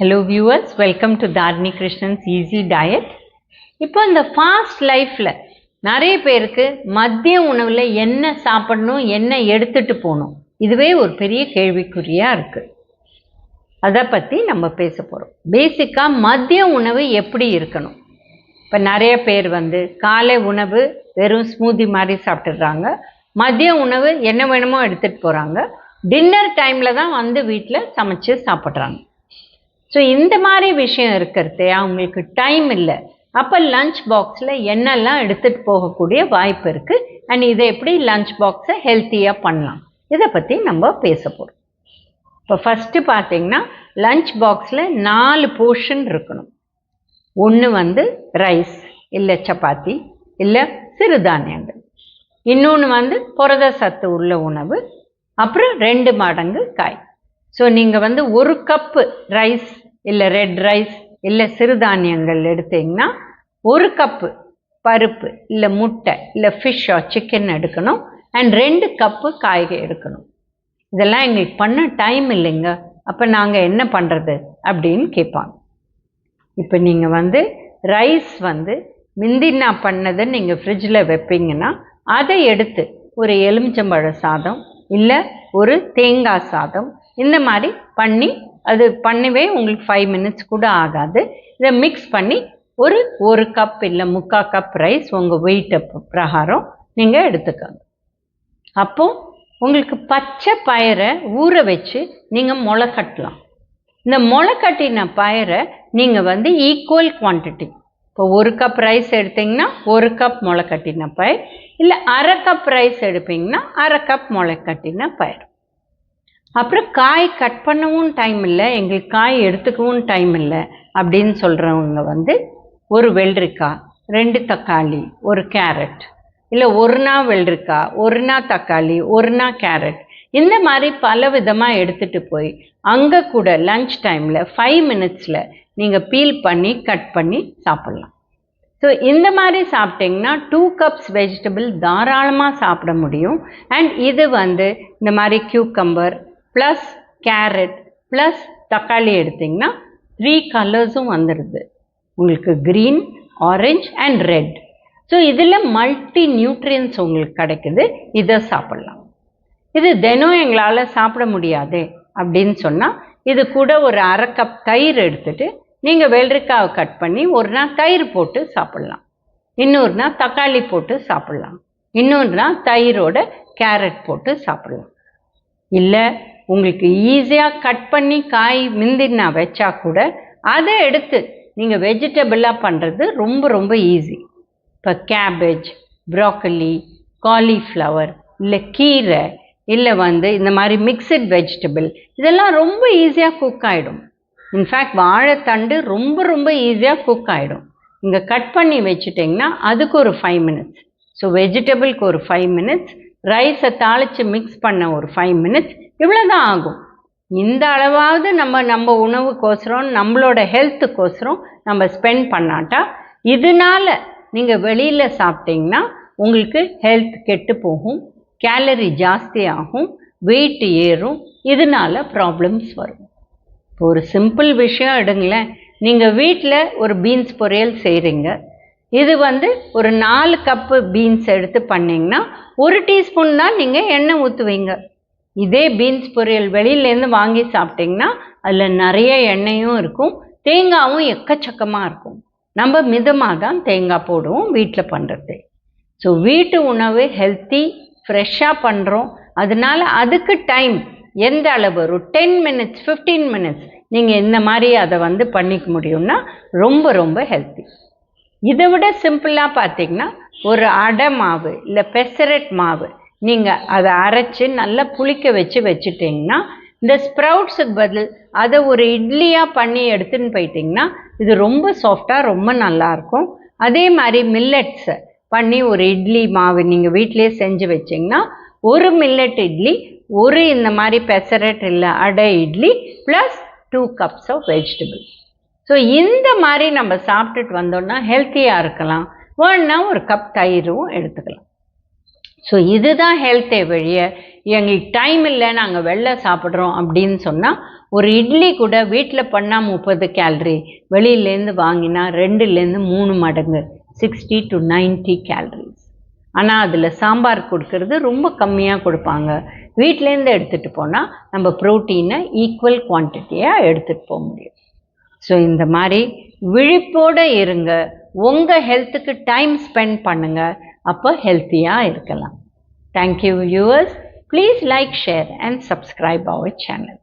Hello viewers welcome to Tharni Krishnan's easy diet இப்போ இந்த fast லைஃப்பில் நிறைய பேருக்கு மதிய உணவில் என்ன சாப்பிடணும் என்ன எடுத்துகிட்டு போகணும் இதுவே ஒரு பெரிய கேள்விக்குறியாக இருக்குது அதை பற்றி நம்ம பேச போகிறோம் பேசிக்காக மதிய உணவு எப்படி இருக்கணும்? இப்போ நிறைய பேர் வந்து காலை உணவு வெறும் ஸ்மூதி மாதிரி சாப்பிட்டுடுறாங்க. மதிய உணவு என்ன வேணுமோ எடுத்துகிட்டு போகிறாங்க டின்னர் டைமில் தான் வந்து வீட்டில் சமைச்சு சாப்பிட்றாங்க. ஸோ இந்த மாதிரி விஷயம் இருக்கிறது அவங்களுக்கு டைம் இல்லை. அப்போ லஞ்ச் பாக்ஸில் என்னெல்லாம் எடுத்துகிட்டு போகக்கூடிய வாய்ப்பு இருக்குது அண்ட் இதை எப்படி லஞ்ச் பாக்ஸை ஹெல்த்தியாக பண்ணலாம்? இதை பற்றி நம்ம பேச போகிறோம் இப்போ ஃபஸ்ட்டு பார்த்தீங்கன்னா லஞ்ச் பாக்ஸில் நாலு போர்ஷன் இருக்கணும். ஒன்று வந்து ரைஸ் இல்லை சப்பாத்தி இல்லை சிறுதானியங்கள். இன்னொன்று வந்து புரத சத்து உள்ள உணவு அப்புறம் ரெண்டு மடங்கு காய். ஸோ நீங்கள் வந்து ஒரு கப்பு ரைஸ் இல்லை ரெட் ரைஸ் இல்லை சிறுதானியங்கள் எடுத்தீங்கன்னா ஒரு கப்பு பருப்பு இல்லை முட்டை இல்லை ஃபிஷ்ஷோ சிக்கன் எடுக்கணும். அண்ட் ரெண்டு கப்பு காய்கறி எடுக்கணும். இதெல்லாம் எங்களுக்கு பண்ண டைம் இல்லைங்க. அப்போ நாங்கள் என்ன பண்ணுறது அப்படின்னு கேட்பாங்க. இப்போ நீங்கள் வந்து ரைஸ் வந்து முந்தி நான் பண்ணதை நீங்கள் ஃப்ரிட்ஜில் வைப்பீங்கன்னா அதை எடுத்து ஒரு எலுமிச்சம்பழ சாதம் இல்லை ஒரு தேங்காய் சாதம் இந்த மாதிரி பண்ணி அது பண்ணவே உங்களுக்கு ஃபைவ் மினிட்ஸ் கூட ஆகாது. இதை மிக்ஸ் பண்ணி ஒரு ஒரு கப் இல்லை முக்கால் கப் ரைஸ் உங்கள் வெயிட்டை பிரகாரம் நீங்கள் எடுத்துக்கோங்க. அப்போது உங்களுக்கு பச்சை பயிரை ஊற வச்சு நீங்கள் முளை கட்டலாம். இந்த முளை கட்டின பயிரை நீங்கள் வந்து ஈக்குவல் குவான்டிட்டி இப்போ ஒரு கப் ரைஸ் எடுத்திங்கன்னா ஒரு கப் முளை கட்டின பயிர். இல்லை அரை கப் ரைஸ் எடுப்பீங்கன்னா அரை கப் முளை கட்டின பயிர். அப்புறம் காய் கட் பண்ணவும் டைம் இல்லை எங்களுக்கு காய் எடுத்துக்கவும் டைம் இல்லை அப்படின்னு சொல்கிறவங்க வந்து ஒரு வெள்ளரிக்காய் ரெண்டு தக்காளி ஒரு கேரட். இல்லை ஒரு நாள் வெள்ளரிக்காய் ஒரு நாள் தக்காளி ஒரு நாள் கேரட். இந்த மாதிரி பல விதமாக எடுத்துகிட்டு போய் அங்கே கூட லஞ்ச் டைமில் ஃபைவ் மினிட்ஸில் நீங்கள் பீல் பண்ணி கட் பண்ணி சாப்பிட்லாம். ஸோ இந்த மாதிரி சாப்பிட்டிங்கன்னா டூ கப்ஸ் வெஜிடபிள் தாராளமாக சாப்பிட முடியும். அண்ட் இது வந்து இந்த மாதிரி கியூக்கம்பர் ப்ளஸ் கேரட் ப்ளஸ் தக்காளி எடுத்திங்கன்னா த்ரீ கலர்ஸும் வந்துடுது உங்களுக்கு green orange and red so இதில் மல்டி நியூட்ரியன்ஸ் உங்களுக்கு கிடைக்குது. இதை சாப்பிட்லாம். இது தினம் எங்களால் சாப்பிட முடியாது அப்படின்னு சொன்னால் இது கூட ஒரு அரை கப் தயிர் எடுத்துகிட்டு நீங்கள் வெள்ளரிக்காவை கட் பண்ணி ஒரு நாள் தயிர் போட்டு சாப்பிட்லாம். இன்னொரு நாள் தக்காளி போட்டு சாப்பிட்லாம். இன்னொரு நாள் தயிரோட கேரட் போட்டு சாப்பிட்லாம். இல்லை உங்களுக்கு ஈஸியாக கட் பண்ணி காய் மிந்தினா வச்சா கூட அதை எடுத்து நீங்கள் வெஜிடபிளாக பண்ணுறது ரொம்ப ரொம்ப ஈஸி இப்போ கேபேஜ் ப்ராக்கலி காலிஃப்ளவர் இல்லை கீரை இல்லை வந்து இந்த மாதிரி மிக்சட் வெஜிடபிள் இதெல்லாம் ரொம்ப ஈஸியாக குக் ஆகிடும் இன்ஃபேக்ட் வாழைத்தண்டு ரொம்ப ரொம்ப ஈஸியாக குக் ஆகிடும் நீங்கள் கட் பண்ணி வச்சுட்டிங்கன்னா அதுக்கு ஒரு ஃபைவ் மினிட்ஸ் ஸோ வெஜிடபிளுக்கு ஒரு ஃபைவ் மினிட்ஸ் ரைஸை தாளித்து மிக்ஸ் பண்ண ஒரு ஃபைவ் மினிட்ஸ் இவ்வளோ தான் ஆகும். இந்த அளவாவது நம்ம நம்ம உணவுக்கோசரம் நம்மளோட ஹெல்த்துக்கோசரம் நம்ம ஸ்பெண்ட் பண்ணாட்டா இதனால் நீங்கள் வெளியில் சாப்பிட்டீங்கன்னா உங்களுக்கு ஹெல்த் கெட்டு போகும் கேலரி ஜாஸ்தி ஆகும் வெயிட் ஏறும் இதனால ப்ராப்ளம்ஸ் வரும். இப்போ ஒரு சிம்பிள் விஷயம் எடுங்களேன். நீங்கள் வீட்டில் ஒரு பீன்ஸ் பொரியல் செய்கிறீங்க இது வந்து ஒரு நாலு கப்பு பீன்ஸ் எடுத்து பண்ணிங்கன்னா ஒரு டீஸ்பூன் தான் நீங்கள் எண்ணெய் ஊற்றுவீங்க இதே பீன்ஸ் பொரியல் வெளியிலேருந்து வாங்கி சாப்பிட்டிங்கன்னா அதில் நிறைய எண்ணெயும் இருக்கும் தேங்காயும் எக்கச்சக்கமாக இருக்கும். நம்ம மிதமாக தான் தேங்காய் போடுவோம் வீட்டில் பண்ணுறது ஸோ வீட்டு உணவு ஹெல்த்தி ஃப்ரெஷ்ஷாக பண்ணுறோம் அதனால அதுக்கு டைம் எந்த அளவு? ஒரு டென் மினிட்ஸ் ஃபிஃப்டீன் மினிட்ஸ் நீங்கள் இந்த மாதிரி அதை வந்து பண்ணிக்க முடியும்னா ரொம்ப ரொம்ப ஹெல்த்தி இதை விட சிம்பிளாக பார்த்தீங்கன்னா ஒரு அடை மாவு இல்லை பெசரட் மாவு நீங்கள் அதை அரைச்சி நல்லா புளிக்க வச்சு வச்சுட்டிங்கன்னா இந்த ஸ்ப்ரவுட்ஸுக்கு பதில் அதை ஒரு இட்லியாக பண்ணி எடுத்துன்னு போயிட்டிங்கன்னா இது ரொம்ப சாஃப்டாக ரொம்ப நல்லாயிருக்கும். அதே மாதிரி மில்லட்ஸை பண்ணி ஒரு இட்லி மாவு நீங்கள் வீட்டிலே செஞ்சு வச்சிங்கன்னா ஒரு மில்லட் இட்லி ஒரு இந்த மாதிரி பெசரட் இல்லை adai idli plus two cups of vegetable so இந்த மாதிரி நம்ம சாப்பிட்டுட்டு வந்தோம்னா ஹெல்த்தியாக இருக்கலாம். வேணுன்னா ஒரு கப் தயிரும் எடுத்துக்கலாம். ஸோ இதுதான் ஹெல்த்தே வழிய எங்களுக்கு டைம் இல்லை நாங்கள் வெளில சாப்பிட்றோம் அப்படின்னு சொன்னால் ஒரு இட்லி கூட வீட்டில் பண்ணால் முப்பது கேலரி வெளியிலேருந்து வாங்கினா ரெண்டுலேருந்து மூணு மடங்கு. சிக்ஸ்டி டு 90 கேலரிஸ் ஆனால் அதில் சாம்பார் கொடுக்கறது ரொம்ப கம்மியாக கொடுப்பாங்க. வீட்டிலேருந்து எடுத்துகிட்டு போனால் நம்ம ப்ரோட்டீனை ஈக்குவல் குவான்டிட்டியாக எடுத்துகிட்டு போக முடியும். ஸோ இந்த மாதிரி விழிப்போடு இருங்க. உங்கள் ஹெல்த்துக்கு டைம் ஸ்பெண்ட் பண்ணுங்கள் அப்போ ஹெல்த்தியாக இருக்கலாம். Thank you viewers. Please like, share and subscribe our channel.